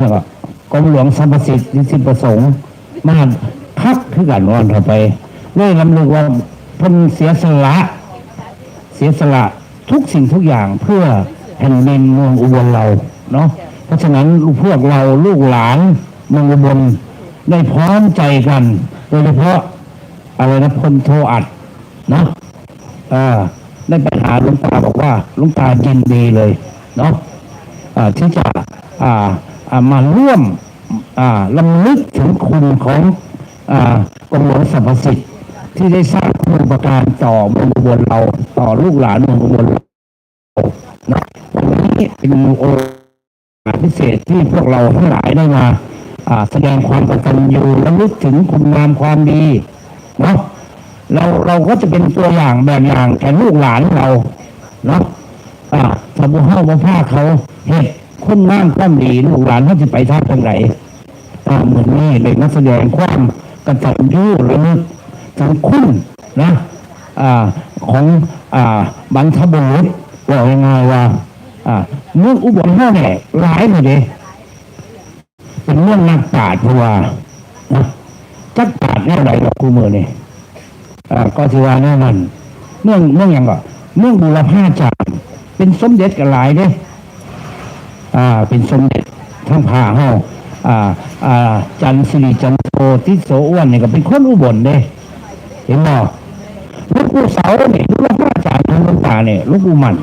แล้วก็กรมหลวงสัมประสิทธิ์นิสิตประสงค์ มาพักคือกันวอนเข้าไปเลยลำลึกว่าเพิ่นเสียสละ เสียสละทุกสิ่งทุกอย่างเพื่อแผ่นดินเมืองอุบลเราเนาะเพราะฉะนั้นลูกพวกเราลูกหลานเมืองอุบลได้พร้อมใจกัน โดยเฉพาะอะไรนะพลโทอัดเนาะอ่าได้ไปหาลุงตาบอกว่าลุงตายินดีเลยเนาะอ่าที่จะอ่า มาร่วมลำลึกถึงคุณของกรมหลวงสรรพสิทธิ์ที่ได้สร้างคุณูปการต่อเมืองอุบลเราต่อลูกหลานเมืองอุบลเรานะวันนี้เป็นโอกาสพิเศษที่พวกเราทั้งหลายได้มาแสดงความกตัญญูและลึกถึงคุณงามความดีเนาะเราเราก็จะเป็นตัวอย่างแบบอย่างแก่ลูกหลานเราเนาะอ่าถ้าบุห้าบุผ้าเขาเห็ด คุณงามความดีลูกหลานเขาจะไปทางทางไหนอ่าเหมือนนี่เลยนักแสดงความกตัญญูระลึกถึงคุณนะอ่าของอ่าบรรทบุรุษว่ายังไงว่าอ่าเมืองอุบลเท่าเนี่ยหลายเลยเด้เป็นเมืองนักปราชญ์เพราะว่าจักปราชญ์แน่ไรหนกับคูมือเนี่ยก็ถือว่าแน่นันเมืองเมืองหยังก็เมืองบุรพาจารย์เป็นสมเด็จกันหลายเด้ อ่าเป็นสมเด็จทั้งพาเฮาอ่าอ่าจันทร์สิริจันโททิโสอ้วนนี่ยก็เป็นคนอุบลเด้เห็นบ่หลูกปู่เสาเนี่ยลูกพระอาจารย์หลวงตาเนี่ยลูกปู่มัน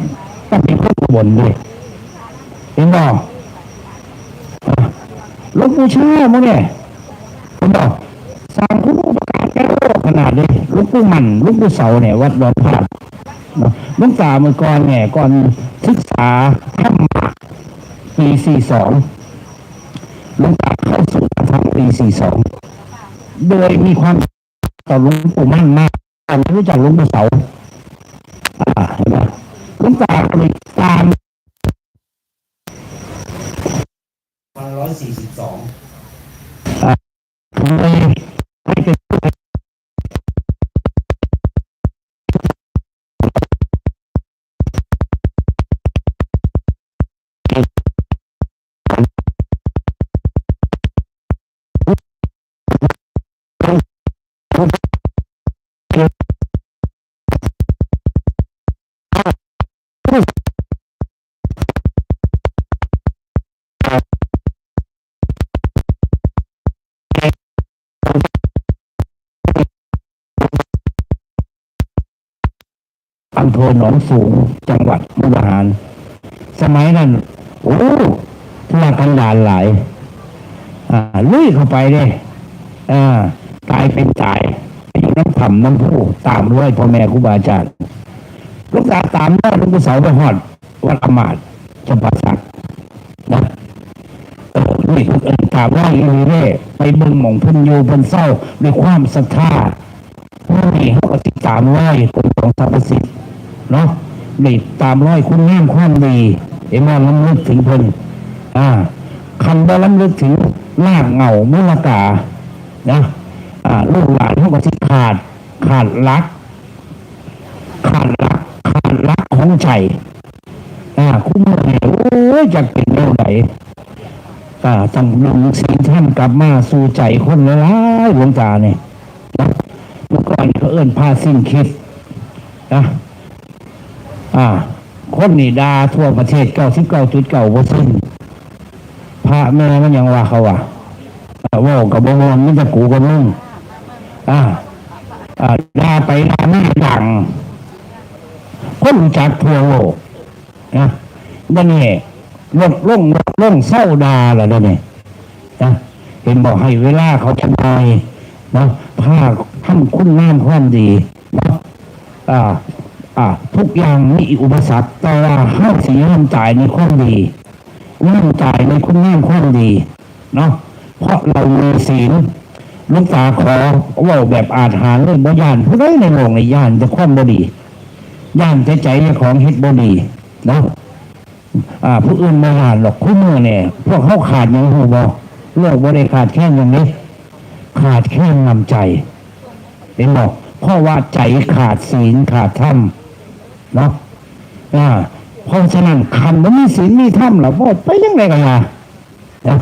ก็เป็นคนอุบลเด้เห็นบ่อ่าหลูกปู่เชื่อมั้งเนี่ยเห็นบ่สร้างคุณอุปการแก่โลกขนาดเลยลูกปู่มันลูกปู่เสาเนี่ยวัดดอนพาดเนาะหลวงตาเมื่อก่อนเนี่ยก่อนศึกษาธรรมะ ปี42หลวงตาเข้าสู่ธรรมปีสี่สองโดยมีความต่อหลวงปู่มั่นมากตอนรู้จักหลวงปู่เสาอ่าเห็นไหมหลวงตาเลยตามพันร้อยสี่สิบสอง อำเภอหนองสูงจังหวัดมุกดาหาร สมัยนั้นโอ้ทุรกันดารหลายอ่าลุยเข้าไปเลยอ่าตายเป็นตายอยู่น้ำถ่ำน้ำผู้ตามร้อยพ่อแม่ครูบาอาจารย์ลูกตาตามได้ลูกสาวไปหอดวัดอมาตย์จำปาสักนะเออลุยตามร้อยอีเร่ไปเบิ่งหม่องพิ่นอยู่เพิ่นเศร้าด้วยความศรัทธาผู้นี้เขาก็ติดตามร้อยคนของสรรพสิทธิ์ เนาะนี่ตามร้อยคุณงามความดีเอ็มาล้ำลึกถึงเพิ่นอ่าคันบ่ล้ำลึกถึงลากเหงามุลกานะอ่าลูกหลานเขาก็ที่ขาด ขาดรัก ขาดรัก ขาดรักของใจอ่าคุ้มเลยโอ้ยจะเป็นเรื่องไหนอ่าต้งดึงสิ่งท่านกลับมาสู่ใจคนละลายหลวงตาเนี่ยนะเมื่อก่อนเขาเอิ้นพาสิ้นคิดนะ อ่า คนนี่ดาทั่วประเทศเก้าสิบเก้าจุดเก้าเปอร์เซ็นต์พระแม่มันยังว่าเขาว่าอ่าว่ากับบวรมันจะกูกับมึงอ่าอ่าดาไปดาหน้าดังคนจักทั่วโลกนะนั่นนี่ลดล่งลดลงเศร้าดาแหละนั่นนี่นะเห็นบอกให้เวลาเขาจะนอยนะผ้าท่านคุณงามความดีนะอ่าอ่า ทุกอย่างมีอุปสรรคแต่ว่าห้าสีห้ามจ่ายในความดีนั่งจ่ายในคุณงามความดีเนาะเพราะเรามีศีลลูกตาขอว่าแบบอาถรรพ์เลยบ่ยานผู้ใดในโลกในย่านจะความบดีย่านใจใจของเฮ็ดบดีเนาะอ่า ผู้อื่นบ่ยานหรอกคู่มือเนี่ยพวกเขาขาดอย่างหูบ่โลกบ่ได้ขาดแค่อย่างนี้ ขาดแค่นำใจเห็นบอกเพราะว่าใจขาดศีลขาดธรรม เนาะอ่าเพราะฉะนั้นคันมันมีศีลมีธรรมหรอพ่อไปยังไงกันล่ะนะ